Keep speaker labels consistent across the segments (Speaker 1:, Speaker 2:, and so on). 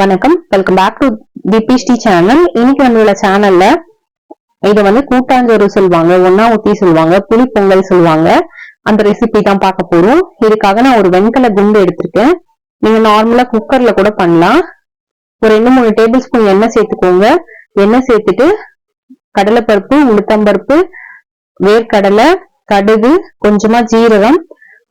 Speaker 1: வணக்கம். Welcome back to திபிஸ்டி channel இன்னைக்கு நம்மளோட சேனல்ல இதை வந்து கூட்டாஞ்சோறு சொல்லுவாங்க ஒன்னா ஊத்தி சொல்லுவாங்க புளி பொங்கல் சொல்லுவாங்க. அந்த ரெசிபி தான் பார்க்க போறோம். இதுக்காக நான் ஒரு வெண்கல குண்டு எடுத்திருக்கேன். நீங்க நார்மலா குக்கர்ல கூட பண்ணலாம். ஒரு ரெண்டு மூணு டேபிள் ஸ்பூன் எண்ணெய் சேர்த்துக்கோங்க. எண்ணெய் சேர்த்துட்டு கடலைப்பருப்பு உளுத்தம்பருப்பு வேர்க்கடலை கடுகு கொஞ்சமா ஜீரகம்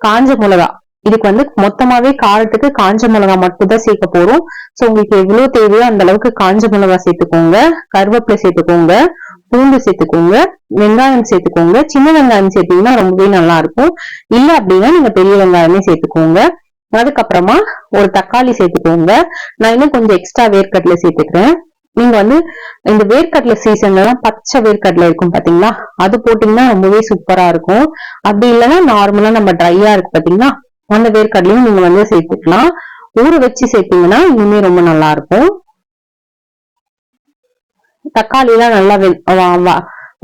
Speaker 1: காஞ்ச மிளகா. இதுக்கு வந்து மொத்தமாவே காரத்துக்கு காஞ்ச மிளகா மட்டும் தான் சேர்க்க போறோம். சோ உங்களுக்கு எவ்வளவு தேவையோ அந்த அளவுக்கு காஞ்ச மிளகா சேர்த்துக்கோங்க. கருவேப்பிலை சேர்த்துக்கோங்க. பூண்டு சேர்த்துக்கோங்க. வெங்காயம் சேர்த்துக்கோங்க. சின்ன வெங்காயம் சேர்த்தீங்கன்னா ரொம்பவே நல்லா இருக்கும். இல்ல அப்படின்னா நீங்க பெரிய வெங்காயமே சேர்த்துக்கோங்க. அதுக்கப்புறமா ஒரு தக்காளி சேர்த்துக்கோங்க. நான் இன்னும் கொஞ்சம் எக்ஸ்ட்ரா வேர்க்கடலை சேர்த்துக்கிறேன். நீங்க வந்து இந்த வேர்க்கடலை சீசன்ல எல்லாம் பச்சை வேர்க்கடலை இருக்கும் பாத்தீங்களா? அது போட்டீங்கன்னா ரொம்பவே சூப்பரா இருக்கும். அப்படி இல்லைன்னா நார்மலா நம்ம ட்ரையா இருக்கு பாத்தீங்களா? அந்த வேர்க்கடலையும் நீங்க வந்து சேர்த்துக்கலாம். ஊற வச்சு சேர்த்தீங்கன்னா இன்னுமே ரொம்ப நல்லா இருக்கும் தக்காளி எல்லாம் நல்லா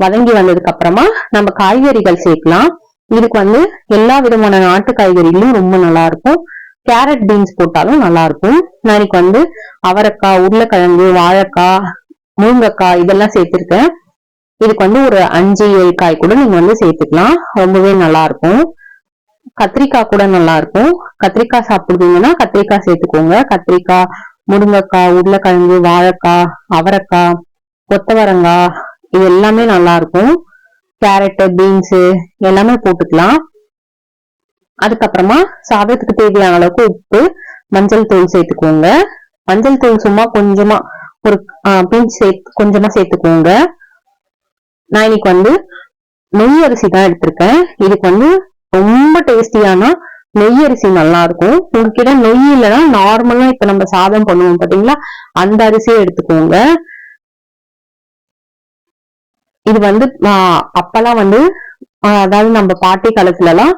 Speaker 1: வதங்கி வந்ததுக்கு அப்புறமா நம்ம காய்கறிகள் சேர்க்கலாம். இதுக்கு வந்து எல்லா விதமான நாட்டு காய்கறிகளும் ரொம்ப நல்லா இருக்கும் கேரட் பீன்ஸ் போட்டாலும் நல்லா இருக்கும் நான் இன்னைக்கு வந்து அவரைக்காய் உருளைக்கிழங்கு வாழைக்காய் முருங்கைக்காய் இதெல்லாம் சேர்த்திருக்கேன். இதுக்கு வந்து ஒரு அஞ்சு ஏழு காய் கூட நீங்க வந்து சேர்த்துக்கலாம். ரொம்பவே நல்லா இருக்கும் கத்திரிக்காய் கூட நல்லா இருக்கும். கத்திரிக்காய் சாப்பிடுவீங்கன்னா கத்திரிக்காய் சேர்த்துக்கோங்க. கத்திரிக்காய் முருங்கைக்காய் உருளைக்கிழங்கு வாழைக்காய் அவரைக்காய் கொத்தவரங்காய் இது எல்லாமே நல்லா இருக்கும். கேரட்டு பீன்ஸ் எல்லாமே போட்டுக்கலாம். அதுக்கப்புறமா சாதத்துக்கு தேவையான அளவுக்கு உப்பு மஞ்சள் தூள் சேர்த்துக்கோங்க. மஞ்சள் தூள் சும்மா கொஞ்சமா ஒரு பீன்ஸ் சேர்த்து கொஞ்சமா சேர்த்துக்கோங்க. நான் இன்னைக்கு வந்து நெய் அரிசி தான் எடுத்திருக்கேன். இதுக்கு வந்து ரொம்ப டேஸ்டியான நெய் அரிசி நல்லா இருக்கும். உங்ககிட்ட நெய் இல்லைன்னா நார்மலா இப்ப நம்ம சாதம் பண்ணுவோம் பாத்தீங்களா? அந்த அரிசியை எடுத்துக்கோங்க. இது வந்து அப்பெல்லாம் வந்து அதாவது நம்ம பாட்டி காலத்துல எல்லாம்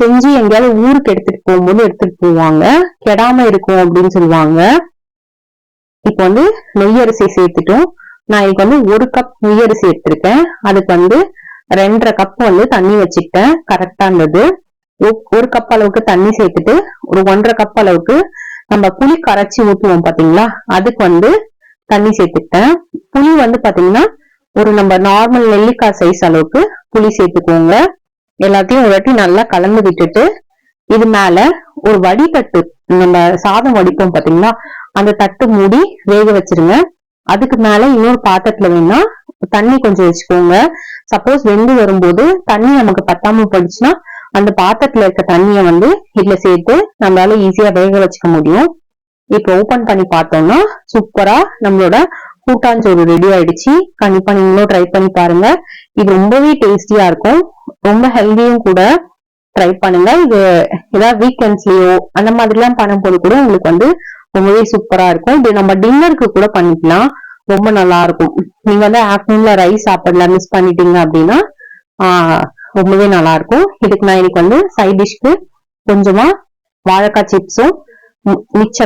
Speaker 1: செஞ்சு எங்கேயாவது ஊருக்கு எடுத்துட்டு போகும்போது எடுத்துட்டு போவாங்க. கெடாம இருக்கும் அப்படின்னு சொல்லுவாங்க. இப்ப வந்து நெய் அரிசி சேர்த்துட்டோம். நான் இதுக்கு வந்து ஒரு கப் நெய் அரிசி எடுத்திருக்கேன். அதுக்கு வந்து ரெண்டரை கப் வந்து தண்ணி வச்சுக்கிட்டேன். கரெக்டா இருந்தது. ஒரு கப் அளவுக்கு தண்ணி சேர்த்துட்டு ஒரு ஒன்றரை கப் அளவுக்கு நம்ம புளி கரைச்சி ஊற்றுவோம் பாத்தீங்களா? அதுக்கு வந்து தண்ணி சேர்த்துக்கிட்டேன். புளி வந்து பாத்தீங்கன்னா ஒரு நம்ம நார்மல் நெல்லிக்காய் சைஸ் அளவுக்கு புளி சேர்த்துக்கோங்க. எல்லாத்தையும் ஒரு வாட்டி நல்லா கலந்து விட்டுட்டு இது மேல ஒரு வடிதட்டு நம்ம சாதம் வடிப்போம் பாத்தீங்களா? அந்த தட்டு மூடி வேக வச்சிருங்க. அதுக்கு மேல இன்னொரு பாத்திரத்துல வேணா தண்ணி கொஞ்சம் வச்சுக்கோங்க. சப்போஸ் வெந்து வரும்போது தண்ணி நமக்கு பத்தாம போயிடுச்சுன்னா அந்த பாத்திரத்துல இருக்க தண்ணிய வந்து இதுல சேர்த்து நம்மளால ஈஸியா வேக வச்சுக்க முடியும். இப்ப ஓபன் பண்ணி பார்த்தோம்னா சூப்பரா நம்மளோட கூட்டாஞ்சோறு ரெடி ஆயிடுச்சு. கண்டிப்பா நீங்களும் ட்ரை பண்ணி பாருங்க. இது ரொம்பவே டேஸ்டியா இருக்கும். ரொம்ப ஹெல்தியும் கூட ட்ரை பண்ணுங்க. இது ஏதாவது வீக்கெண்ட்ஸ்லயோ அந்த மாதிரி எல்லாம் பண்ணும்போது கூட உங்களுக்கு வந்து ரொம்பவே சூப்பரா இருக்கும். இது நம்ம டின்னருக்கு கூட பண்ணிக்கலாம். ரொம்ப நல்லா இருக்கும் நீங்க வந்து ஆஃப்டர்நூன்ல ரைஸ் சாப்பிடல மிஸ் பண்ணிட்டீங்க அப்படின்னா ரொம்பவே நல்லா இருக்கும் இதுக்கு நான் இன்னைக்கு வந்து சைட் டிஷ்க்கு கொஞ்சமா வாழைக்காய் சிப்ஸும் மிச்ச